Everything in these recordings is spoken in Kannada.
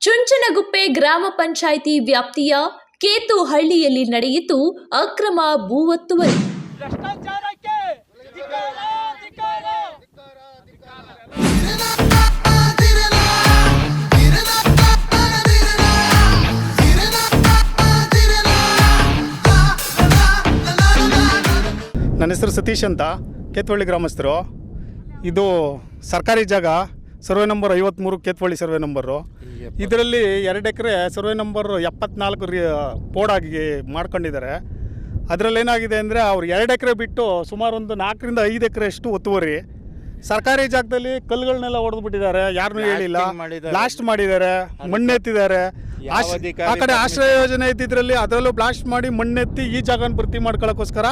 ಚುಂಚನಗುಪ್ಪೆ ಗ್ರಾಮ ಪಂಚಾಯಿತಿ ವ್ಯಾಪ್ತಿಯ ಕೇತುಹಳ್ಳಿಯಲ್ಲಿ ನಡೆಯಿತು ಅಕ್ರಮ ಭೂ ಒತ್ತುವರಿ ಭ್ರಷ್ಟಾಚಾರಕ್ಕೆ ಧಿಕ್ಕಾರ, ಧಿಕ್ಕಾರ. ನನ್ನ ಹೆಸರು ಸತೀಶ್ ಅಂತ ಕೇತುಹಳ್ಳಿ ಗ್ರಾಮಸ್ಥರು. ಇದು ಸರ್ಕಾರಿ ಜಾಗ. ಸರ್ವೆ ನಂಬರ್ ಐವತ್ತ್ಮೂರು ಕೇತ್ವಳ್ಳಿ ಸರ್ವೆ ನಂಬರು. ಇದರಲ್ಲಿ ಎರಡು ಎಕರೆ ಸರ್ವೆ ನಂಬರ್ ಎಪ್ಪತ್ನಾಲ್ಕು ರೀ ಪೋಡಾಗಿ ಮಾಡ್ಕೊಂಡಿದ್ದಾರೆ. ಅದರಲ್ಲಿ ಏನಾಗಿದೆ ಅಂದರೆ ಅವ್ರು ಎರಡು ಎಕರೆ ಬಿಟ್ಟು ಸುಮಾರು ಒಂದು ನಾಲ್ಕರಿಂದ ಐದು ಎಕರೆ ಅಷ್ಟು ಒತ್ತುವರಿ. ಸರ್ಕಾರಿ ಜಾಗದಲ್ಲಿ ಕಲ್ಲುಗಳನ್ನೆಲ್ಲ ಹೊಡೆದ್ಬಿಟ್ಟಿದ್ದಾರೆ ಯಾರನ್ನೂ ಹೇಳಿಲ್ಲ. ಬ್ಲಾಸ್ಟ್ ಮಾಡಿದ್ದಾರೆ. ಮಣ್ಣೆತ್ತಿದ್ದಾರೆ ಆ ಕಡೆ ಆಶ್ರಯ ಯೋಜನೆ ಇದ್ದಿದ್ರಲ್ಲಿ ಅದರಲ್ಲೂ ಬ್ಲಾಸ್ಟ್ ಮಾಡಿ ಮಣ್ಣೆತ್ತಿ ಈ ಜಾಗನ ಭರ್ತಿ ಮಾಡ್ಕೊಳ್ಳೋಕ್ಕೋಸ್ಕರ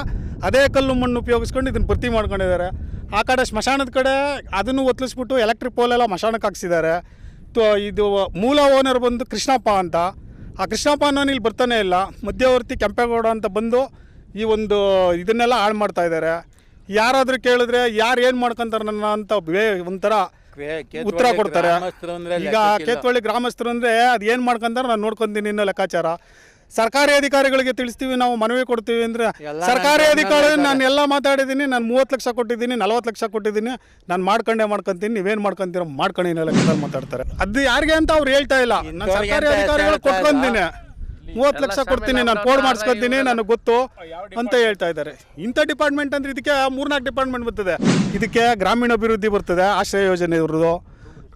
ಅದೇ ಕಲ್ಲು ಮಣ್ಣು ಉಪಯೋಗಿಸ್ಕೊಂಡು ಇದನ್ನು ಭರ್ತಿ ಮಾಡ್ಕೊಂಡಿದ್ದಾರೆ. ಆ ಕಡೆ ಸ್ಮಶಾನದ ಕಡೆ ಅದನ್ನು ಒತ್ತಲಿಸ್ಬಿಟ್ಟು ಎಲೆಕ್ಟ್ರಿಕ್ ಪೋಲೆಲ್ಲ ಮಶಾನಕ್ಕೆ ಹಾಕ್ಸಿದ್ದಾರೆ. ತೊ ಇದು ಮೂಲ ಓನರ್ ಬಂದು ಕೃಷ್ಣಪ್ಪ ಅಂತ. ಆ ಕೃಷ್ಣಪ್ಪ ಅನ್ನೋನು ಇಲ್ಲಿ ಬರ್ತಾನೆ ಇಲ್ಲ. ಮಧ್ಯವರ್ತಿ ಕೆಂಪೇಗೌಡ ಅಂತ ಬಂದು ಈ ಒಂದು ಇದನ್ನೆಲ್ಲ ಹಾಳು ಮಾಡ್ತಾ ಇದ್ದಾರೆ. ಯಾರಾದರೂ ಕೇಳಿದ್ರೆ ಯಾರು ಏನು ಮಾಡ್ಕೊಂತಾರೆ ನನ್ನ ಅಂತ ಬೇ ಒಂಥರ ಉತ್ತರ ಕೊಡ್ತಾರೆ. ಈಗ. ಕೇತ್ವಳ್ಳಿ ಗ್ರಾಮಸ್ಥರು ಅಂದರೆ ಅದು ಏನು ಮಾಡ್ಕೊಂತಾರೆ ನಾನು ನೋಡ್ಕೊಂತೀನಿ ಇನ್ನೂ ಲೆಕ್ಕಾಚಾರ. ಸರ್ಕಾರಿ ಅಧಿಕಾರಿಗಳಿಗೆ ತಿಳಿಸ್ತೀವಿ ನಾವು ಮನವಿ ಕೊಡ್ತೀವಿ ಅಂದರೆ ಸರ್ಕಾರಿ ಅಧಿಕಾರಿ ನಾನು ಎಲ್ಲ ಮಾತಾಡಿದ್ದೀನಿ ನಾನು ಮೂವತ್ತು ಲಕ್ಷ ಕೊಟ್ಟಿದ್ದೀನಿ ನಲವತ್ತು ಲಕ್ಷ ಕೊಟ್ಟಿದ್ದೀನಿ ನಾನು ಮಾಡ್ಕೊಂಡೆ ಮಾಡ್ಕೊಂತೀನಿ ನೀವೇನು ಮಾಡ್ಕೊಂತೀರ ಮಾಡ್ಕೊಂಡು ಇನ್ನೂ ಲೆಕ್ಕದಲ್ಲಿ ಮಾತಾಡ್ತಾರೆ. ಅದು ಯಾರಿಗೆ ಅಂತ ಅವ್ರು ಹೇಳ್ತಾ ಇಲ್ಲ. ನಾನು ಸರ್ಕಾರಿ ಅಧಿಕಾರಿಗಳು ಕೊಟ್ಕೊಂತೀನಿ. ಮೂವತ್ತು ಲಕ್ಷ ಕೊಡ್ತೀನಿ ನಾನು ಕೋಡ್ ಮಾಡಿಸ್ಕೊತೀನಿ ನನಗೆ ಗೊತ್ತು ಅಂತ ಹೇಳ್ತಾ ಇದ್ದಾರೆ. ಇಂಥ ಡಿಪಾರ್ಟ್ಮೆಂಟ್ ಅಂದ್ರೆ ಇದಕ್ಕೆ ಮೂರ್ನಾಲ್ಕು ಡಿಪಾರ್ಟ್ಮೆಂಟ್ ಬರ್ತದೆ. ಇದಕ್ಕೆ ಗ್ರಾಮೀಣ ಅಭಿವೃದ್ಧಿ ಬರ್ತದೆ ಆಶ್ರಯ ಯೋಜನೆ ಇರೋದು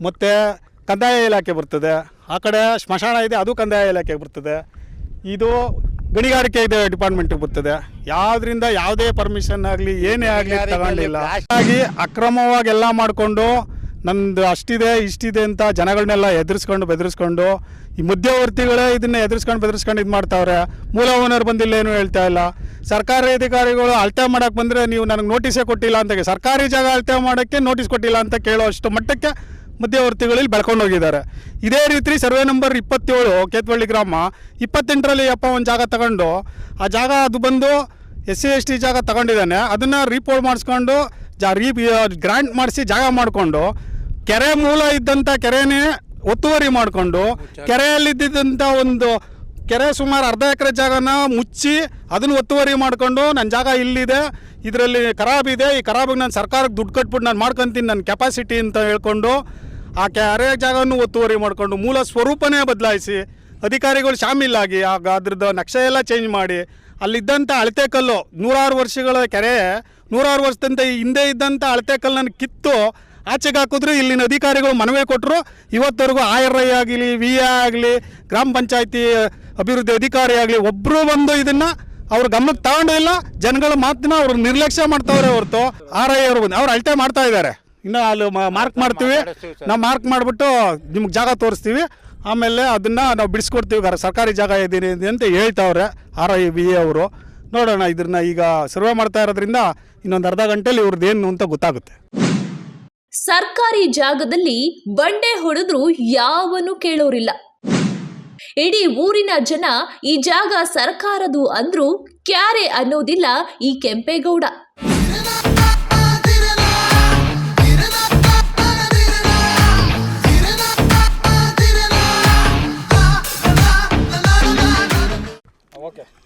ಮತ್ತು ಕಂದಾಯ ಇಲಾಖೆ ಬರ್ತದೆ. ಆ ಕಡೆ ಸ್ಮಶಾನ ಇದೆ ಅದು ಕಂದಾಯ ಇಲಾಖೆಗೆ ಬರ್ತದೆ. ಇದು ಗಣಿಗಾರಿಕೆ ಇದೆ ಡಿಪಾರ್ಟ್ಮೆಂಟ್ಗೆ ಬರ್ತದೆ. ಯಾವುದರಿಂದ ಯಾವುದೇ ಪರ್ಮಿಷನ್ ಆಗಲಿ ಏನೇ ಆಗಲಿ ತಗೊಂಡಿಲ್ಲ. ಹಾಗಾಗಿ ಅಕ್ರಮವಾಗಿ ಎಲ್ಲ ಮಾಡಿಕೊಂಡು ನಂದು ಅಷ್ಟಿದೆ ಇಷ್ಟಿದೆ ಅಂತ ಜನಗಳನ್ನೆಲ್ಲ ಎದುರಿಸ್ಕೊಂಡು ಬೆದರಿಸ್ಕೊಂಡು ಈ ಮಧ್ಯವರ್ತಿಗಳೇ ಇದನ್ನ ಎದುರಿಸ್ಕೊಂಡು ಬೆದರಿಸ್ಕೊಂಡು ಇದು ಮಾಡ್ತಾವ್ರೆ. ಮೂಲ ಓನರ್ ಬಂದಿಲ್ಲ ಏನು ಹೇಳ್ತಾ ಇಲ್ಲ. ಸರ್ಕಾರಿ ಅಧಿಕಾರಿಗಳು ಅಳತೆ ಮಾಡಕ್ಕೆ ಬಂದರೆ ನೀವು ನನಗೆ ನೋಟಿಸೇ ಕೊಟ್ಟಿಲ್ಲ ಅಂತ ಸರ್ಕಾರಿ ಜಾಗ ಅಳತೆ ಮಾಡೋಕ್ಕೆ ನೋಟಿಸ್ ಕೊಟ್ಟಿಲ್ಲ ಅಂತ ಕೇಳೋ ಅಷ್ಟು ಮಟ್ಟಕ್ಕೆ ಮಧ್ಯವರ್ತಿಗಳಲ್ಲಿ ಬೆಳ್ಕೊಂಡು ಹೋಗಿದ್ದಾರೆ. ಇದೇ ರೀತಿ ಸರ್ವೆ ನಂಬರ್ ಇಪ್ಪತ್ತೇಳು ಕೇತ್ವಳ್ಳಿ ಗ್ರಾಮ ಇಪ್ಪತ್ತೆಂಟರಲ್ಲಿ ಅಪ್ಪ ಒಂದು ಜಾಗ ತಗೊಂಡು ಆ ಜಾಗ ಅದು ಬಂದು ಎಸ್ ಸಿ ಎಸ್ ಟಿ ಜಾಗ ತಗೊಂಡಿದ್ದಾನೆ. ಅದನ್ನು ರೀಪೋರ್ಟ್ ಮಾಡಿಸ್ಕೊಂಡು ಜಾ ರೀ ಗ್ರ್ಯಾಂಟ್ ಮಾಡಿಸಿ ಜಾಗ ಮಾಡಿಕೊಂಡು ಕೆರೆ ಮೂಲ ಇದ್ದಂಥ ಕೆರೆನೇ ಒತ್ತುವರಿ ಮಾಡಿಕೊಂಡು ಕೆರೆಯಲ್ಲಿದ್ದಂಥ ಒಂದು ಕೆರೆ ಸುಮಾರು ಅರ್ಧ ಎಕರೆ ಜಾಗನ ಮುಚ್ಚಿ ಅದನ್ನು ಒತ್ತುವರಿ ಮಾಡಿಕೊಂಡು ನನ್ನ ಜಾಗ ಇಲ್ಲಿದೆ, ಇದರಲ್ಲಿ ಖರಾಬ್ ಇದೆ, ಈ ಖರಾಬಿಗೆ ನಾನು ಸರ್ಕಾರಕ್ಕೆ ದುಡ್ಡು ಕಟ್ಬಿಟ್ಟು ನಾನು ಮಾಡ್ಕೊತೀನಿ ನನ್ನ ಕೆಪಾಸಿಟಿ ಅಂತ ಹೇಳ್ಕೊಂಡು ಆ ಕೆರೆ ಜಾಗವನ್ನು ಒತ್ತುವರಿ ಮಾಡಿಕೊಂಡು ಮೂಲ ಸ್ವರೂಪನೇ ಬದಲಾಯಿಸಿ, ಅಧಿಕಾರಿಗಳು ಶಾಮೀಲಾಗಿ, ಆಗ ಅದ್ರದ್ದು ನಕ್ಷೆ ಎಲ್ಲ ಚೇಂಜ್ ಮಾಡಿ ಅಲ್ಲಿದ್ದಂಥ ಅಳತೆ ಕಲ್ಲು, ನೂರಾರು ವರ್ಷಗಳ ಕೆರೆ, ನೂರಾರು ವರ್ಷದಂತ ಹಿಂದೆ ಇದ್ದಂಥ ಅಳತೆ ಕಲ್ಲನ್ನು ಕಿತ್ತು ಆಚೆಗೆ ಹಾಕಿದ್ರು, ಇಲ್ಲಿನ ಅಧಿಕಾರಿಗಳು ಮನವಿ ಕೊಟ್ಟರು ಇವತ್ತವರೆಗೂ ಆರ್ ಐ ಆಗಲಿ, ವಿ ಎ ಆಗಲಿ, ಗ್ರಾಮ ಪಂಚಾಯತಿ ಅಭಿವೃದ್ಧಿ ಅಧಿಕಾರಿ ಆಗಲಿ ಒಬ್ಬರು ಬಂದು ಇದನ್ನು ಅವ್ರ ಗಮನಕ್ಕೆ ತಗೊಂಡೇ ಇಲ್ಲ ಜನಗಳ ಮಾತನ್ನ ಅವ್ರು ನಿರ್ಲಕ್ಷ್ಯ ಮಾಡ್ತಾವ್ರೆ ಹೊರತು ಆರ್ ಐ ಅವರು ಬಂದು ಅವ್ರು ಅಳತೆ ಮಾಡ್ತಾ ಇದ್ದಾರೆ ಇನ್ನು ಅಲ್ಲಿ ಮಾರ್ಕ್ ಮಾಡ್ತೀವಿ. ನಾವು ಮಾರ್ಕ್ ಮಾಡಿಬಿಟ್ಟು ನಿಮ್ಗೆ ಜಾಗ ತೋರಿಸ್ತೀವಿ. ಆಮೇಲೆ ಅದನ್ನು ನಾವು ಬಿಡಿಸ್ಕೊಡ್ತೀವಿ ಸರ್ಕಾರಿ ಜಾಗ ಇದ್ದೀನಿ ಇದೆ ಅಂತ ಹೇಳ್ತಾವ್ರೆ ಆರ್ ಐ ಬಿ ಎ ಅವರು. ನೋಡೋಣ ಇದನ್ನ ಈಗ ಸರ್ವೆ ಮಾಡ್ತಾ ಇರೋದ್ರಿಂದ ಇನ್ನೊಂದು ಅರ್ಧ ಗಂಟೆಯಲ್ಲಿ ಇವ್ರದ್ದು ಏನು ಅಂತ ಗೊತ್ತಾಗುತ್ತೆ. ಸರ್ಕಾರಿ ಜಾಗದಲ್ಲಿ ಬಂಡೆ ಹೊಡೆದ್ರೂ ಯಾವನು ಕೇಳೋರಿಲ್ಲ. ಇಡೀ ಊರಿನ ಜನ ಈ ಜಾಗ ಸರ್ಕಾರದು ಅಂದ್ರೂ ಕ್ಯಾರೆ ಅನ್ನೋದಿಲ್ಲ ಈ ಕೆಂಪೇಗೌಡ.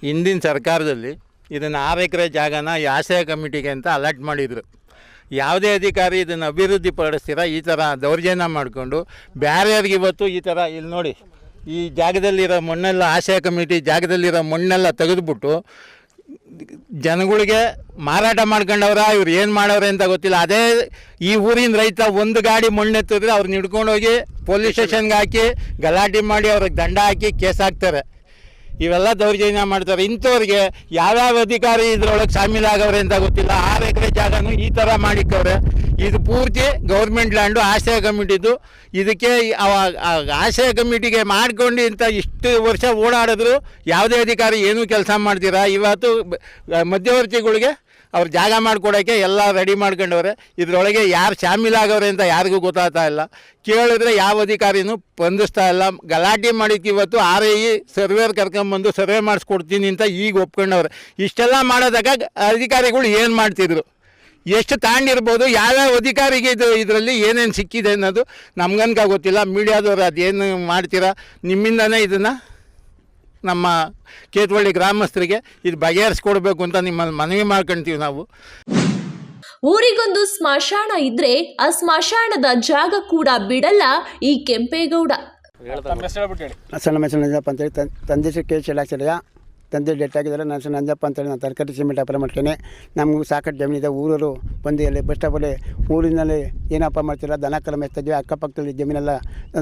ಹಿಂದಿನ ಸರ್ಕಾರದಲ್ಲಿ ಇದನ್ನು ಆರು ಎಕರೆ ಜಾಗನ ಈ ಆಶ್ರಯ ಕಮಿಟಿಗೆ ಅಂತ ಅಲರ್ಟ್ ಮಾಡಿದರು. ಯಾವುದೇ ಅಧಿಕಾರಿ ಇದನ್ನು ಅಭಿವೃದ್ಧಿ ಪಡಿಸ್ತೀರ ಈ ಥರ ದೌರ್ಜನ್ಯ ಮಾಡಿಕೊಂಡು ಬೇರೆಯವ್ರಿಗೆ ಇವತ್ತು ಈ ಥರ ಇಲ್ಲಿ ನೋಡಿ. ಈ ಜಾಗದಲ್ಲಿರೋ ಮಣ್ಣೆಲ್ಲ ಆಶಯ ಕಮಿಟಿ ಜಾಗದಲ್ಲಿರೋ ಮಣ್ಣೆಲ್ಲ ತೆಗೆದುಬಿಟ್ಟು ಜನಗಳಿಗೆ ಮಾರಾಟ ಮಾಡ್ಕೊಂಡವ್ರ ಇವ್ರು ಏನು ಮಾಡವ್ರೆ ಅಂತ ಗೊತ್ತಿಲ್ಲ. ಅದೇ ಈ ಊರಿನ ರೈತ ಒಂದು ಗಾಡಿ ಮಣ್ಣೆತ್ತಿದ್ರೆ ಅವ್ರನ್ನ ಹಿಡ್ಕೊಂಡೋಗಿ ಪೊಲೀಸ್ ಸ್ಟೇಷನ್ಗೆ ಹಾಕಿ ಗಲಾಟೆ ಮಾಡಿ ಅವ್ರಿಗೆ ದಂಡ ಹಾಕಿ ಕೇಸ್ ಹಾಕ್ತಾರೆ. ಇವೆಲ್ಲ ದೌರ್ಜನ್ಯ ಮಾಡ್ತಾರೆ. ಇಂಥವ್ರಿಗೆ ಯಾವ್ಯಾವ ಅಧಿಕಾರಿ ಇದ್ರೊಳಗೆ ಶಾಮೀಲಾಗವ್ರೆ ಅಂತ ಗೊತ್ತಿಲ್ಲ. ಆರು ಎಕರೆ ಜಾಗನೂ ಈ ಥರ ಮಾಡಿಕ್ಕವ್ರೆ. ಇದು ಪೂರ್ತಿ ಗೌರ್ಮೆಂಟ್ ಲ್ಯಾಂಡು, ಆಶ್ರಯ ಕಮಿಟಿದು. ಇದಕ್ಕೆ ಆಶ್ರಯ ಕಮಿಟಿಗೆ ಮಾಡ್ಕೊಂಡು ಇಂಥ ಇಷ್ಟು ವರ್ಷ ಓಡಾಡಿದ್ರು ಯಾವುದೇ ಅಧಿಕಾರಿ ಏನೂ ಕೆಲಸ ಮಾಡ್ತೀರಾ? ಇವತ್ತು ಮಧ್ಯವರ್ತಿಗಳಿಗೆ ಅವ್ರು ಜಾಗ ಮಾಡಿಕೊಡೋಕ್ಕೆ ಎಲ್ಲ ರೆಡಿ ಮಾಡ್ಕೊಂಡವ್ರೆ. ಇದರೊಳಗೆ ಯಾರು ಶಾಮೀಲಾಗವ್ರೆ ಅಂತ ಯಾರಿಗೂ ಗೊತ್ತಾಗ್ತಾ ಇಲ್ಲ. ಕೇಳಿದ್ರೆ ಯಾವ ಅಧಿಕಾರಿನೂ ಸ್ಪಂದಿಸ್ತಾ ಇಲ್ಲ. ಗಲಾಟೆ ಮಾಡಿಕ್ಕೆ ಇವತ್ತು ಆರ್ ಐ ಸರ್ವೇರ್ ಕರ್ಕೊಂಬಂದು ಸರ್ವೆ ಮಾಡಿಸ್ಕೊಡ್ತೀನಿ ಅಂತ ಈಗ ಒಪ್ಕೊಂಡವ್ರೆ. ಇಷ್ಟೆಲ್ಲ ಮಾಡೋದಾಗ ಅಧಿಕಾರಿಗಳು ಏನು ಮಾಡ್ತಿದ್ರು? ಎಷ್ಟು ತಾಂಡಿರ್ಬೋದು ಯಾವ್ಯಾವ ಅಧಿಕಾರಿಗೆ ಇದು ಇದರಲ್ಲಿ ಏನೇನು ಸಿಕ್ಕಿದೆ ಅನ್ನೋದು ನಮ್ಗನ್ಕ ಗೊತ್ತಿಲ್ಲ. ಮೀಡಿಯಾದವರು ಅದೇನು ಮಾಡ್ತೀರಾ? ನಿಮ್ಮಿಂದನೇ ಇದನ್ನು ನಮ್ಮ ಕೇತವಳ್ಳಿ ಗ್ರಾಮಸ್ಥರಿಗೆ ಇದು ಬಗೆಹರಿಸ್ಕೊಡ್ಬೇಕು ಅಂತ ನಿಮ್ಮಲ್ಲಿ ಮನವಿ ಮಾಡ್ಕೊಳ್ತೀವಿ ನಾವು. ಊರಿಗೊಂದು ಸ್ಮಶಾನ ಇದ್ರೆ ಆ ಸ್ಮಶಾನದ ಜಾಗ ಕೂಡ ಬಿಡಲ್ಲ ಈ ಕೆಂಪೇಗೌಡ. ಸಣ್ಣ ಮೆಸರು ನಂಜಪ್ಪ ಅಂತೇಳಿ. ತಂದೆ ಕೇಳಿ ಕೆ ಶಿಲಾಕ್ಷರಯ್ಯ ತಂದೆ ಡೆಟ್ ಆಗಿದ್ದಾರೆ. ನನ್ನ ಹೆಸರು ನಂಜಪ್ಪ ಅಂತೇಳಿ ನಾನು ತರಕಾರಿ ಸಿಮೆಂಟ್ ವ್ಯಾಪಾರ ಮಾಡ್ತೇನೆ. ನಮಗೂ ಸಾಕಷ್ಟು ಜಮೀನಿದೆ ಊರವರು ಬಂದು ಅಲ್ಲಿ ಬಸ್ ಸ್ಟಾಪಲ್ಲಿ ಊರಿನಲ್ಲಿ ಏನಪ್ಪ ಮಾಡ್ತೀರಾ? ದನ ಕಲ ಎತ್ತಿದ್ವಿ. ಅಕ್ಕಪಕ್ಕದಲ್ಲಿ ಜಮೀನೆಲ್ಲ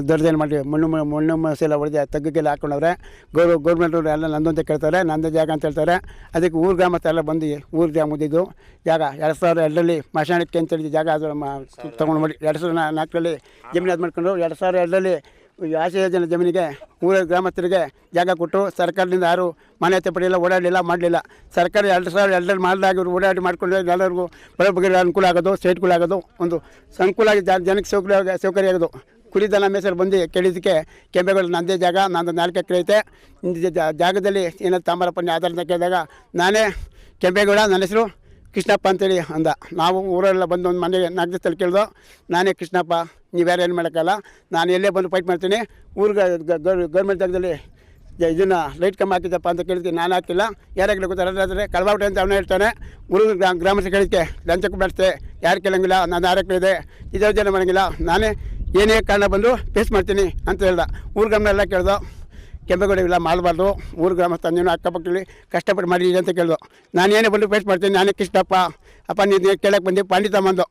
ದೊಡ್ಡದೇನು ಮಾಡಿ ಮಣ್ಣು ಮಣ್ಣು ಮಸೆಲ್ಲ ಹೊಡೆದು ತಗ್ಗಿಗೆಲ್ಲ ಹಾಕೊಂಡವ್ರೆ. ಗೌರ್ ಗೌರ್ಮೆಂಟವ್ರು ಎಲ್ಲ ನಂದು ಅಂತ ಕೇಳ್ತಾರೆ. ನಂದೇ ಜಾಗ ಅಂತ ಹೇಳ್ತಾರೆ. ಅದಕ್ಕೆ ಊರು ಗ್ರಾಮ ಎಲ್ಲ ಬಂದು ಊರು ಗ್ರಾಮ ಮುಂದಿದ್ದು ಜಾಗ ಎರಡು ಸಾವಿರದ ಎರಡರಲ್ಲಿ ಮಶಾಣಕ್ಕೆ ಅಂತೇಳಿ ಜಾಗ ಅದು ತೊಗೊಂಡು ಮಾಡಿ. ಎರಡು ಸಾವಿರದ ನಾಲ್ಕರಲ್ಲಿ ಜಮೀನು ಅದು ಮಾಡ್ಕೊಂಡು ಎರಡು ಸಾವಿರದ ಎರಡರಲ್ಲಿ ಆಶಯ ಜನ ಜಮೀನಿಗೆ, ಊರ ಗ್ರಾಮಸ್ಥರಿಗೆ ಜಾಗ ಕೊಟ್ಟು ಸರ್ಕಾರದಿಂದ ಯಾರು ಮಾನ್ಯತೆ ಪಡೆಯಲ್ಲ ಓಡಾಡಲಿಲ್ಲ, ಮಾಡಲಿಲ್ಲ. ಸರ್ಕಾರ ಎರಡು ಸಾವಿರ ಎರಡರಲ್ಲಿ ಮಾಡಿದಾಗ ಓಡಾಡಿ ಮಾಡಿಕೊಂಡ್ರೆ ಎಲ್ಲರಿಗೂ ಬರ ಬಗ್ಗೆ ಅನುಕೂಲ ಆಗೋದು ಸ್ಟೇಟ್ಗಳಾಗೋದು ಒಂದು ಸಂಕುಲಾಗಿ ಜನಕ್ಕೆ ಸೌಕರ್ಯ ಸೌಕರ್ಯ ಆಗೋದು. ಕುರಿ ದನ ಮೇಸರು ಬಂದು ಕೇಳಿದ್ದಕ್ಕೆ ಕೆಂಪೇಗೌಡ ನಂದೇ ಜಾಗ, ನಂದು ನಾಲ್ಕು ಎಕರೆ ಐತೆ. ಜಾಗದಲ್ಲಿ ಏನಾದ್ರು ತಾಮ್ರಪಣ್ಣಿ ಆಧಾರದ ಕೇಳಿದಾಗ, ನಾನೇ ಕೆಂಪೇಗೌಡ, ನನ್ನ ಹೆಸರು ಕೃಷ್ಣಪ್ಪ ಅಂತೇಳಿ ಅಂದ. ನಾವು ಊರೆಲ್ಲ ಬಂದು ಒಂದು ಮನೆಗೆ ದಿವಸದಲ್ಲಿ ಕೇಳ್ದು, ನಾನೇ ಕೃಷ್ಣಪ್ಪ, ನೀವು ಯಾರು ಏನು ಮಾಡೋಕ್ಕಲ್ಲ ನಾನು ಎಲ್ಲೇ ಬಂದು ಫೈಟ್ ಮಾಡ್ತೀನಿ. ಊರಿಗೆ ಗೌರ್ಮೆಂಟ್ ಜಾಗದಲ್ಲಿ ಇದನ್ನು ಲೈಟ್ ಕಮ್ಮಿ ಹಾಕಿದ್ದಪ್ಪ ಅಂತ ಕೇಳ್ತೀನಿ ನಾನು ಹಾಕಿಲ್ಲ. ಯಾರಾಗಲಿ ಗೊತ್ತಾದ್ರೆ ಕಳಬಾಟ ಅಂತ ಅವನು ಹೇಳ್ತಾನೆ. ಊರು ಗ್ರಾಮಸ್ಥರು ಕೇಳಿದ್ದೆ ಲಂಚಕ್ಕೆ ಬೆಳೆಸ್ತೆ ಯಾರು ಕೇಳೋಂಗಿಲ್ಲ, ನಾನು ಆರೋಗ್ಯ ಕೇಳಿದೆ ಇದೇ ಜನ ಮಾಡೋಂಗಿಲ್ಲ. ನಾನೇ ಏನೇ ಕಾರಣ ಬಂದು ಫೇಸ್ ಮಾಡ್ತೀನಿ ಅಂತ ಹೇಳ್ದ. ಊರು ಗ್ರಾಮ ಎಲ್ಲ ಕೇಳ್ದು. ಕೆಂಪೇಗೌಡ ಇಲ್ಲ ಮಾಡಬಾರ್ದು, ಊರು ಗ್ರಾಮಸ್ಥ ನೀನು ಅಕ್ಕಪಕ್ಕದಲ್ಲಿ ಕಷ್ಟಪಟ್ಟು ಮಾಡಿದ್ದೀನಿ ಅಂತ ಕೇಳಿದ್ರು ನಾನು ಏನೇ ಬಂದು ಫೇಸ್ ಮಾಡ್ತೀನಿ, ನಾನೇ ಕೃಷ್ಣಪ್ಪ, ಅಪ್ಪ, ನೀನು ಕೇಳಕ್ಕೆ ಬಂದು, ಪಂಡಿತ ಬಂದು.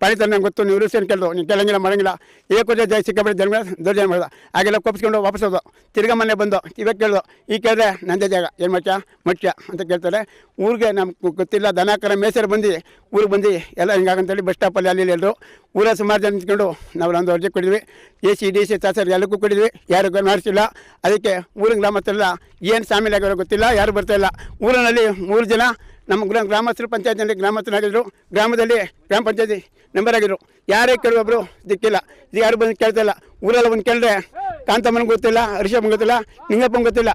ಪಂಡಿತ ನಂಗೆ ಗೊತ್ತು, ನೀವು ರೂಲ್ಸ್ ಏನು ಕೇಳಿದ್ರು ನೀವು ಕೇಳಂಗಿಲ್ಲ ಮಾಡಂಗಿಲ್ಲ. ಏಕೋದ್ರೆ ಜಯ ಸಿಕ್ಕಾಬಿಟ್ಟು ಜನ ದೊಡ್ಡ ಮಾಡಿದ ಹಾಗೆಲ್ಲ ಕೊಪ್ಪಿಸ್ಕೊಂಡು ವಾಪಸ್ ಹೋದ. ತಿರ್ಗಾ ಮನೆ ಬಂದು, ಇವಾಗ ಕೇಳ್ದು. ಈಗ ಕೇಳಿದ್ರೆ ನಂದೇ ಜಾಗ. ಏನು ಮುಖ್ಯ ಮುಖ್ಯ ಅಂತ ಕೇಳ್ತಾರೆ. ಊರಿಗೆ ನಮ್ಗೆ ಗೊತ್ತಿಲ್ಲ ದನ ಕರ ಮೇಸರು ಬಂದು, ಊರಿಗೆ ಬಂದು ಎಲ್ಲ ಹಿಂಗಾಗಂತೇಳಿ ಬಸ್ ಸ್ಟಾಪಲ್ಲಿ ಅಲ್ಲಿ ಎಲ್ಲರು ಊರ ಸುಮಾರು ಜನ ನಿಂತ್ಕೊಂಡು ನಾವು ಒಂದು ಅರ್ಜಿ ಕೊಟ್ಟಿದ್ವಿ. ಎ ಸಿ, ಡಿ ಸಿ ತಾಸರ್ ಎಲ್ಲಕ್ಕೂ ಕೊಟ್ಟಿದ್ವಿ. ಯಾರು ಮಾಡಿಸಿಲ್ಲ ಅದಕ್ಕೆ ಊರಿನ ಗ್ರಾಮಸ್ಥರೆಲ್ಲ ಏನು ಸಾಮಿಲ್ ಆಗಿರೋ ಗೊತ್ತಿಲ್ಲ, ಯಾರು ಬರ್ತಾ ಇಲ್ಲ. ಊರಿನಲ್ಲಿ ಮೂರು ಜನ ನಮ್ಮ ಗ್ರಾಮ ಗ್ರಾಮಸ್ಥರು, ಪಂಚಾಯತ್ನಲ್ಲಿ ಗ್ರಾಮಸ್ಥರಾಗಿದ್ದರು ಗ್ರಾಮದಲ್ಲಿ ಗ್ರಾಮ ಪಂಚಾಯತಿ ಮೆಂಬರ್ ಆಗಿದ್ರು. ಯಾರೇ ಕೇಳುವೊಬ್ರು ದಿಕ್ಕಿಲ್ಲ. ಇದು ಯಾರು ಬಂದು ಕೇಳ್ತಾ ಇಲ್ಲ. ಊರಲ್ಲಿ ಬಂದು ಕೇಳಿದ್ರೆ ಕಾಂತಮ್ಮನಿಗೆ ಗೊತ್ತಿಲ್ಲ ಹರಿಷಪ್ಪನ ಗೊತ್ತಿಲ್ಲ ನಿಂಗಪ್ಪನ ಗೊತ್ತಿಲ್ಲ.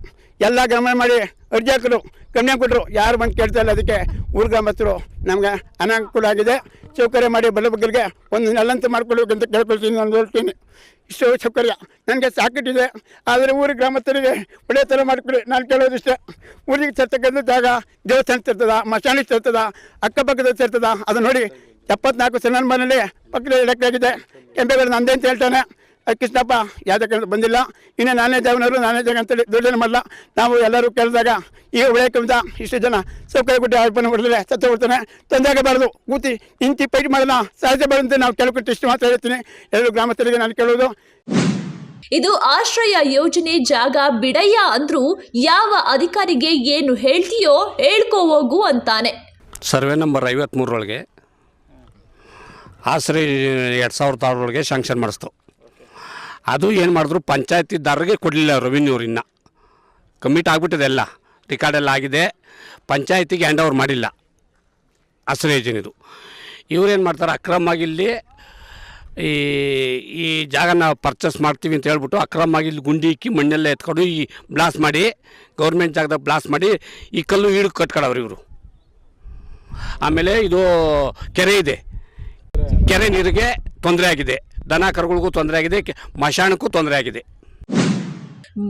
ಎಲ್ಲ ಗಮನ ಮಾಡಿ ಅರ್ಜಿ ಹಾಕಿದ್ರು ಕಮ್ಮಿ ಕೊಟ್ಟರು. ಯಾರು ಬಂದು ಕೇಳ್ತಾ ಇಲ್ಲ ಅದಕ್ಕೆ. ಊರು ಗ್ರಾಮಸ್ಥರು ನಮ್ಗೆ ಅನಾನುಕೂಲ ಆಗಿದೆ. ಸೌಕರ್ಯ ಮಾಡಿ ಬಲ ಬಗ್ಗರಿಗೆ ಒಂದು ನೆಲಂತ ಮಾಡ್ಕೊಳ್ಬೇಕು ಅಂತ ಕೇಳ್ಕೊಳ್ತೀನಿ ನಾನು ಹೇಳ್ತೀನಿ. ಇಷ್ಟು ಸೌಕರ್ಯ. ನನಗೆ ಸಾಕಿಟ್ಟಿದೆ. ಆದರೆ ಊರು ಗ್ರಾಮಸ್ಥರಿಗೆ ಒಳ್ಳೆ ಥರ ಮಾಡಿಕೊಡಿ. ನಾನು ಕೇಳೋದಿಷ್ಟೇ. ಊರಿಗೆ ಸೇರ್ತಕ್ಕಂಥ ಜಾಗ ದೇವಸ್ಥಾನ ಸೇರ್ತದ ಮಶಾನಿ ಸೇರ್ತದ, ಅಕ್ಕಪಕ್ಕದ ಸೇರ್ತದ. ಅದು ನೋಡಿ ಎಪ್ಪತ್ನಾಲ್ಕು ಸಣ್ಣ ಮನೇಲಿ ಪಕ್ಕದಲ್ಲಿ ಎಡಕ್ಕೆ ಆಗಿದೆ ಕೆಂಪೇಗೌಡ ನಂದೇ ಅಂತ ಹೇಳ್ತಾನೆ. ಕೃಷ್ಣಪ್ಪ ಯಾವುದಕ್ಕೆ ಬಂದಿಲ್ಲ. ಇನ್ನು ನಾನೇ ಜಾಗನವರು ನಾನೇ ಜಾಗ ಅಂತೇಳಿ ದುಡ್ಡನ್ನು ಮಾಡಲ್ಲ ನಾವು ಎಲ್ಲರೂ ಕೇಳಿದಾಗ ಈಗ ಕಮಿತ ಇಷ್ಟು ಜನ ಸೌಕರ್ಯ ಕೊಟ್ಟು ಅರ್ಪಣೆ ಕೊಡಲಿಲ್ಲ ಸತ್ತ ಬಿಡ್ತಾನೆ ತಂದಾಗಬಾರ್ದು ಕೂತಿ ಇಂತಿ ಪೈಟ್ ಮಾಡೋಣ ಸಾಧಿಸಬಾರ್ದು ಅಂತ ನಾವು ಕೇಳ್ಕೊಟ್ಟು ಇಷ್ಟು ಮಾತ್ರ ಹೇಳ್ತೀನಿ. ಎಲ್ಲರೂ ಗ್ರಾಮಸ್ಥರಿಗೆ ನಾನು ಕೇಳೋದು ಇದು ಆಶ್ರಯ ಯೋಜನೆ ಜಾಗ ಬಿಡಯ್ಯ ಅಂದ್ರೂ ಯಾವ ಅಧಿಕಾರಿಗೆ ಏನು ಹೇಳ್ತೀಯೋ ಹೇಳ್ಕೋ ಹೋಗು ಅಂತಾನೆ. ಸರ್ವೆ ನಂಬರ್ ಐವತ್ತ್ಮೂರರೊಳಗೆ ಆಶ್ರಯ ಎರಡು ಸಾವಿರದ ಆರರೊಳಗೆ ಶಾಂಕ್ಷನ್ ಮಾಡಿಸ್ತು. ಅದು ಏನು ಮಾಡಿದ್ರು ಪಂಚಾಯತಿದಾರರಿಗೆ ಕೊಡಲಿಲ್ಲ ರೆವಿನ್ಯೂರ್ ಇನ್ನು. ಕಮಿಟ್ ಆಗಿಬಿಟ್ಟಿದೆ ಎಲ್ಲ. ರೆಕಾರ್ಡೆಲ್ಲ ಆಗಿದೆ. ಪಂಚಾಯತಿಗೆ ಹ್ಯಾಂಡ್ ಓವರ್ ಮಾಡಿಲ್ಲ. ಆಶ್ರಯ ಯೋಜನೆದು. ಇವ್ರೇನು ಮಾಡ್ತಾರೆ, ಅಕ್ರಮವಾಗಿ ಇಲ್ಲಿ ಈ ಈ ಜಾಗನ ಪರ್ಚೇಸ್ ಮಾಡ್ತೀವಿ ಅಂತ ಹೇಳ್ಬಿಟ್ಟು ಅಕ್ರಮವಾಗಿ ಇಲ್ಲಿ ಗುಂಡಿ ಇಕ್ಕಿ ಮಣ್ಣೆಲ್ಲ ಎತ್ಕೊಂಡು ಈ ಬ್ಲಾಸ್ಟ್ ಮಾಡಿ ಗೌರ್ಮೆಂಟ್ ಜಾಗದಾಗ ಬ್ಲಾಸ್ಟ್ ಮಾಡಿ ಈ ಕಲ್ಲು ಈಡು ಕಟ್ಕೊಳವ್ರು ಇವರು. ಆಮೇಲೆ ಇದು ಕೆರೆ ಇದೆ. ಕೆರೆ ನೀರಿಗೆ ತೊಂದರೆ ಆಗಿದೆ. ದನ ಕರುಗಳಿಗೂ ತೊಂದರೆ ಆಗಿದೆ. ಮಶಾಣಕ್ಕೂ ತೊಂದರೆ ಆಗಿದೆ.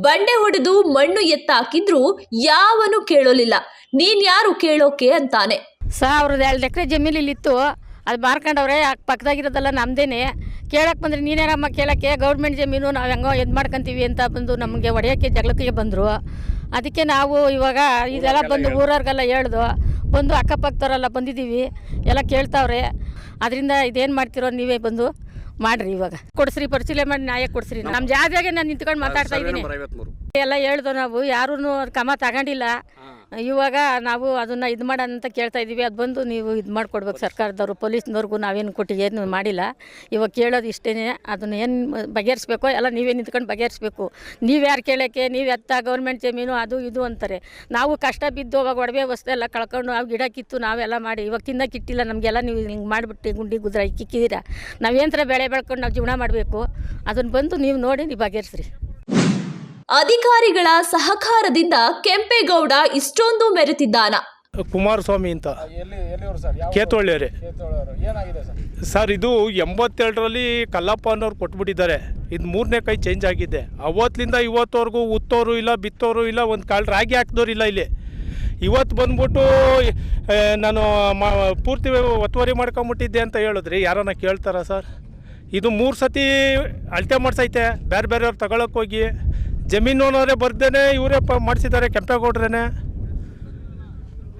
ಬಂಡೆ ಹೊಡೆದು ಮಣ್ಣು ಎತ್ತಾಕಿದ್ರೂ ಯಾವನು ಕೇಳೋಲಿಲ್ಲ. ನೀನ್ ಯಾರು ಕೇಳೋಕೆ ಅಂತಾನೆ. ಸಾವಿರದ ಎರಡು ಎಕರೆ ಜಮೀನು ಇಲ್ಲಿತ್ತು ಅದು ಮಾರ್ಕೊಂಡವ್ರೆ ಅಕ್ಕ ನಮ್ದೇನೆ. ನಮ್ಮದೇನೆ ಕೇಳಕ್ಕೆ ಬಂದ್ರೆ ನೀನೇನಮ್ಮ ಕೇಳೋಕ್ಕೆ ಗೌರ್ಮೆಂಟ್ ಜಮೀನು ನಾವು ಹೆಂಗೋ ಇದು ಮಾಡ್ಕಂತೀವಿ ಅಂತ ಬಂದು ನಮಗೆ ಒಡೆಯೋಕ್ಕೆ ಜಗಳಕ್ಕೆ ಬಂದರು. ಅದಕ್ಕೆ ನಾವು ಇವಾಗ ಇದೆಲ್ಲ ಬಂದು ಊರವ್ರಿಗೆಲ್ಲ ಹೇಳ್ದು ಬಂದು ಅಕ್ಕಪಕ್ಕದವರೆಲ್ಲ ಬಂದಿದ್ದೀವಿ. ಎಲ್ಲ ಕೇಳ್ತಾವ್ರೆ. ಅದರಿಂದ ಇದೇನು ಮಾಡ್ತಿರೋ ನೀವೇ ಬಂದು ಮಾಡ್ರಿ ಇವಾಗ. ಕೊಡ್ಸ್ರಿ ಪರಿಶೀಲನೆ ಮಾಡಿ ನ್ಯಾಯ ಕೊಡ್ಸ್ರಿ. ನಮ್ಮ ಜಾಗದಾಗೆ ನಾನು ನಿಂತ್ಕೊಂಡು ಮಾತಾಡ್ತಾ ಇದ್ದೀನಿ. ಎಲ್ಲ ಹೇಳ್ದು ನಾವು ಯಾರೂ ಕ್ರಮ ತಗೊಂಡಿಲ್ಲ. ಇವಾಗ ನಾವು ಅದನ್ನ ಇದು ಮಾಡೋಣ ಅಂತ ಕೇಳ್ತಾ ಇದ್ದೀವಿ ಅದು ಬಂದು ನೀವು ಇದು ಮಾಡಿಕೊಡ್ಬೇಕು ಸರ್ಕಾರದವರು, ಪೊಲೀಸ್ನವ್ರಿಗೂ ನಾವೇನು ಕೊಟ್ಟು ಏನು ಮಾಡಿಲ್ಲ. ಇವಾಗ ಕೇಳೋದು ಇಷ್ಟೇ ಅದನ್ನ ಏನು ಬಗೆಹರಿಸ್ಬೇಕೋ ಎಲ್ಲ ನೀವೇ ನಿಂತ್ಕೊಂಡು ಬಗೆಹರಿಸ್ಬೇಕು. ನೀವು ಯಾರು ಕೇಳೋಕ್ಕೆ? ನೀವು ಎತ್ತ ಗೌರ್ಮೆಂಟ್ ಜಮೀನು, ಅದು ಇದು ಅಂತಾರೆ. ನಾವು ಕಷ್ಟ ಬಿದ್ದು ಅವಾಗ ಒಡವೆ ವಸ್ತು ಎಲ್ಲ ಕಳ್ಕೊಂಡು ನಾವು ಗಿಡ ಕಿತ್ತು ನಾವೆಲ್ಲ ಮಾಡಿ, ಇವಾಗ ತಿನ್ನಕ್ಕಿಟ್ಟಿಲ್ಲ ನಮಗೆಲ್ಲ ನೀವು ಹಿಂಗೆ ಮಾಡಿಬಿಟ್ಟು ಗುಂಡಿ ಗುದ್ರ ಕಿಕ್ಕಿದ್ದೀರಾ ನಾವೇನು ಥರ ಬೆಳೆ ಬೆಳ್ಕೊಂಡು ನಾವು ಜೀವನ ಮಾಡಬೇಕು. ಅದನ್ನು ಬಂದು ನೀವು ನೋಡಿ ನೀವು ಬಗೆಹರಿಸ್ರಿ. ಅಧಿಕಾರಿಗಳ ಸಹಕಾರದಿಂದ ಕೆಂಪೇಗೌಡ ಇಷ್ಟೊಂದು ಮೆರೆತಿದ್ದಾನ. ಕುಮಾರಸ್ವಾಮಿ ಅಂತ. ಕೇತೊಳ್ಳಿಯವ್ರೆ ಸರ್? ಇದು ಎಂಬತ್ತೆರಡರಲ್ಲಿ ಕಲ್ಲಪ್ಪ ಅನ್ನೋರು ಕೊಟ್ಬಿಟ್ಟಿದ್ದಾರೆ. ಇದು ಮೂರನೇ ಕೈ ಚೇಂಜ್ ಆಗಿದೆ. ಅವತ್ತಿಂದ ಇವತ್ತವರೆಗೂ ಉತ್ತೋರು ಇಲ್ಲ ಬಿತ್ತೋರು ಇಲ್ಲ ಒಂದು ಕಾಳು ರಾಗಿ ಹಾಕಿದವ್ರು ಇಲ್ಲ ಇಲ್ಲಿ. ಇವತ್ತು ಬಂದ್ಬಿಟ್ಟು ನಾನು ಮಾ ಪೂರ್ತಿ ಒತ್ತುವರಿ ಮಾಡ್ಕೊಂಬಿಟ್ಟಿದ್ದೆ ಅಂತ ಹೇಳಿದ್ರಿ. ಯಾರನ್ನ ಕೇಳ್ತಾರ ಸರ್? ಇದು ಮೂರು ಸತಿ ಅಳತೆ ಮಾಡ್ಸೈತೆ. ಬೇರೆ ಬೇರೆಯವ್ರು ತಗೊಳಕ್ಕೆ ಹೋಗಿ. ಜಮೀನು ಅನ್ನೋದೇ ಬರ್ದೇನೆ, ಇವರೇ ಪ ಮಾಡಿಸಿದ್ದಾರೆ ಕೆಂಪೇಗೌಡ್ರೇ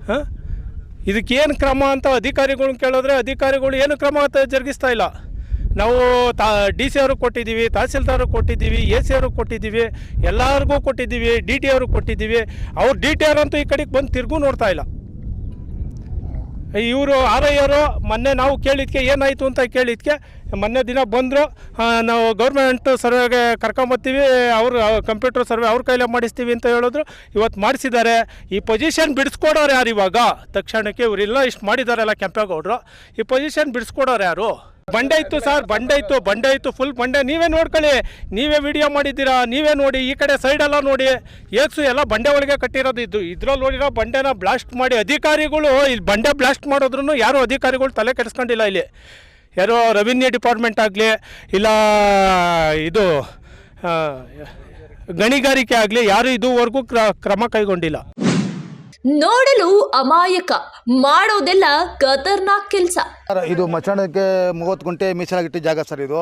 ಹಾಂ? ಇದಕ್ಕೇನು ಕ್ರಮ ಅಂತ ಅಧಿಕಾರಿಗಳನ್ನ ಕೇಳಿದ್ರೆ ಅಧಿಕಾರಿಗಳು ಏನು ಕ್ರಮ ಅಂತ ಜರುಗಿಸ್ತಾ ಇಲ್ಲ. ನಾವು ತಾ, ಡಿ ಸಿ ಅವ್ರಿಗೆ ಕೊಟ್ಟಿದ್ದೀವಿ ತಹಸೀಲ್ದಾರ್ಗೆ ಕೊಟ್ಟಿದ್ದೀವಿ, ಎ ಸಿ ಅವ್ರಿಗೆ ಕೊಟ್ಟಿದ್ದೀವಿ, ಎಲ್ಲರಿಗೂ ಕೊಟ್ಟಿದ್ದೀವಿ, ಡಿ ಟಿ ಅವ್ರಿಗೆ ಕೊಟ್ಟಿದ್ದೀವಿ. ಅವ್ರು ಡಿ ಟಿ ಅವ್ರಂತೂ ಈ ಕಡೆಗೆ ಬಂದು ತಿರುಗೂ ನೋಡ್ತಾ ಇಲ್ಲ. ಇವರು ಆರ್ ಐ ಅವರು ಮೊನ್ನೆ ನಾವು ಕೇಳಿದ್ಕೆ ಏನಾಯಿತು ಅಂತ ಕೇಳಿದ್ಕೆ ಮೊನ್ನೆ ದಿನ ಬಂದರು ನಾವು ಗೌರ್ಮೆಂಟ್ ಸರ್ವೆಗೆ ಕರ್ಕೊಂಬರ್ತೀವಿ ಅವರು ಕಂಪ್ಯೂಟರ್ ಸರ್ವೆ ಅವ್ರ ಕೈಲೇ ಮಾಡಿಸ್ತೀವಿ ಅಂತ ಹೇಳಿದ್ರು. ಇವತ್ತು ಮಾಡಿಸಿದ್ದಾರೆ. ಈ ಪೊಸಿಷನ್ ಬಿಡಿಸ್ಕೊಡೋರು ಯಾರು ಇವಾಗ? ತಕ್ಷಣಕ್ಕೆ ಇವರೆಲ್ಲ ಇಷ್ಟು ಮಾಡಿದಾರಲ್ಲ ಕೆಂಪೇಗೌಡರು. ಈ ಪೊಸಿಷನ್ ಬಿಡಿಸ್ಕೊಡೋರು ಯಾರು? ಬಂಡೆ ಇತ್ತು ಸರ್, ಬಂಡೆ ಇತ್ತು ಬಂಡೆ ಇತ್ತು ಫುಲ್ ಬಂಡೆ. ನೀವೇ ನೋಡ್ಕೊಳ್ಳಿ, ನೀವೇ ವಿಡಿಯೋ ಮಾಡಿದ್ದೀರಾ, ನೀವೇ ನೋಡಿ, ಈ ಕಡೆ ಸೈಡೆಲ್ಲ ನೋಡಿ. ಏಸು ಎಲ್ಲ ಬಂಡೆ ಒಳಗೆ ಕಟ್ಟಿರೋದು ಇದ್ದು ಇದ್ರಲ್ಲಿ ನೋಡಿರೋ ಬಂಡೆನ ಬ್ಲಾಸ್ಟ್ ಮಾಡಿ ಅಧಿಕಾರಿಗಳು, ಇಲ್ಲಿ ಬಂಡೆ ಬ್ಲಾಸ್ಟ್ ಮಾಡಿದ್ರು ಯಾರು ಅಧಿಕಾರಿಗಳು ತಲೆ ಕೆಡಿಸ್ಕೊಂಡಿಲ್ಲ ಇಲ್ಲಿ. ಯಾರೋ ರೆವಿನ್ಯೂ ಡಿಪಾರ್ಟ್ಮೆಂಟ್ ಆಗಲಿ ಇಲ್ಲ ಇದು ಗಣಿಗಾರಿಕೆ ಆಗಲಿ ಯಾರು ಇದುವರೆಗೂ ಕ್ರ ಕ್ರಮ ಕೈಗೊಂಡಿಲ್ಲ. ನೋಡಲು ಅಮಾಯಕ. ಮಾಡೋದೆಲ್ಲ ಖತರ್ನಾಕ್ ಕೆಲಸ. ಇದು ಮಚಾಣಕ್ಕೆ ಮೂವತ್ತು ಗುಂಟೆ ಮೀಸಲಾಗಿಟ್ಟ ಜಾಗ ಸರ್ ಇದು.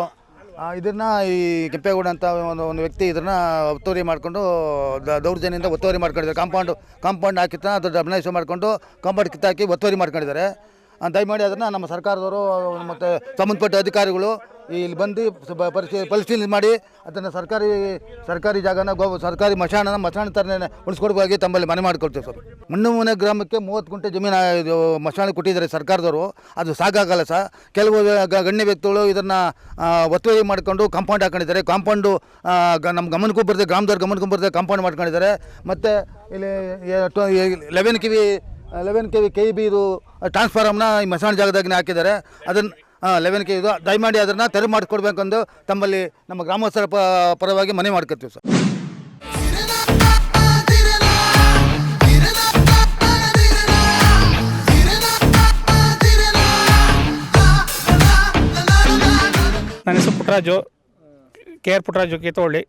ಇದನ್ನ ಈ ಕೆಂಪೇಗೌಡ ಅಂತ ಒಂದು ಒಂದು ವ್ಯಕ್ತಿ ಇದನ್ನ ಒತ್ತುವರಿ ಮಾಡಿಕೊಂಡು ದೌರ್ಜನ್ಯದಿಂದ ಒತ್ತುವರಿ ಮಾಡ್ಕೊಂಡಿದ್ದಾರೆ. ಕಾಂಪೌಂಡ್ ಕಾಂಪೌಂಡ್ ಹಾಕಿತ್ತ ಅದು ಡಬ್ನಾಯಿಸ ಮಾಡಿಕೊಂಡು ಕಾಂಪೌಂಡ್ ಕಿತ್ತಾಕಿ ಒತ್ತುವರಿ ಮಾಡ್ಕೊಂಡಿದ್ದಾರೆ. ದಯಮಾಡಿ ಅದನ್ನು ನಮ್ಮ ಸರ್ಕಾರದವರು, ಮತ್ತು ಸಂಬಂಧಪಟ್ಟ ಅಧಿಕಾರಿಗಳು ಇಲ್ಲಿ ಬಂದು ಪರಿಶೀಲ ಪರಿಶೀಲನೆ ಮಾಡಿ, ಅದನ್ನು ಸರ್ಕಾರಿ ಸರ್ಕಾರಿ ಜಾಗನ, ಗೋ, ಸರ್ಕಾರಿ ಮಶಾಣನ, ಮಶಾಣ ಥರನೇ ಉಳಿಸ್ಕೊಡ್ಬೋದಾಗಿ ತಮ್ಮಲ್ಲಿ ಮನೆ ಮಾಡಿಕೊಳ್ತೀವಿ ಸರ್ ಮಣ್ಣುಮನೆ ಗ್ರಾಮಕ್ಕೆ ಮೂವತ್ತು ಗುಂಟೆ ಜಮೀನು, ಇದು ಕೊಟ್ಟಿದ್ದಾರೆ ಸರ್ಕಾರದವರು. ಅದು ಸಾಕಾಗಲ್ಲ ಸರ್. ಕೆಲವು ಗಣ್ಯ ವ್ಯಕ್ತಿಗಳು ಇದನ್ನು ಒತ್ತುವರಿ ಮಾಡಿಕೊಂಡು ಕಾಂಪೌಂಡ್ ಹಾಕೊಂಡಿದ್ದಾರೆ. ಕಾಂಪೌಂಡು ನಮ್ಮ ಗಮನಕ್ಕೂ ಬರ್ತದೆ ಗ್ರಾಮದವ್ರ ಗಮನಕ್ಕೂ ಬರ್ತದೆ ಕಾಂಪೌಂಡ್ ಮಾಡ್ಕೊಂಡಿದ್ದಾರೆ. ಮತ್ತು ಇಲ್ಲಿ eleven KV eleven K V K B ಇದು ಟ್ರಾನ್ಸ್ಫಾರಮ್ನ ಈ ಮಸಾಣ ಜಾಗದಾಗಿನ ಹಾಕಿದ್ದಾರೆ. ಅದನ್ನು ಲೆವೆನ್ ಕೆ ಇದು ದಯಮಾಡಿ ಅದನ್ನು ತೆರವು ಮಾಡಿಕೊಡ್ಬೇಕೆಂದು ತಮ್ಮಲ್ಲಿ ನಮ್ಮ ಗ್ರಾಮಸ್ಥರ ಪ, ಪರವಾಗಿ ಮನೆ ಮಾಡ್ಕೊತೀವಿ ಸರ್. ನನ್ನ ಹೆಸರು ಪುಟ್ಟರಾಜು ಕೆ ಆರ್ ಪುಟ್ಟರಾಜು ಕೇತವಳ್ಳಿ.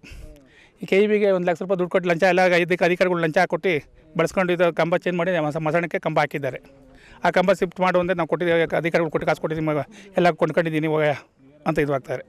ಈ ಕೆ ಇ ಬಿಗೆ ಒಂದು ಲಕ್ಷ ರೂಪಾಯಿ ದುಡ್ಡು ಕೊಟ್ಟು ಲಂಚ ಎಲ್ಲ ಇದಕ್ಕೆ ಅಧಿಕಾರಿಗಳು ಲಂಚ ಕೊಟ್ಟು ಬಳಸ್ಕೊಂಡು ಇದು ಕಂಬ ಚೇಂಜ್ ಮಾಡಿ ಮಸ- ಮಸಾಣಕ್ಕೆ ಕಂಬ ಹಾಕಿದ್ದಾರೆ. ಆ ಕಂಬ ಶಿಫ್ಟ್ ಮಾಡು ಅಂದರೆ ನಾವು ಕೊಟ್ಟಿದ್ದೀವಿ, ಅಧಿಕಾರಿಗಳು ಕೊಟ್ಟು ಕಾಸು ಕೊಟ್ಟಿದ್ದೀವಿ, ಎಲ್ಲ ಕೊಂಡ್ಕೊಂಡಿದ್ದೀನಿ ಇವಾಗ ಅಂತ ಇದು ಆಗ್ತಾರೆ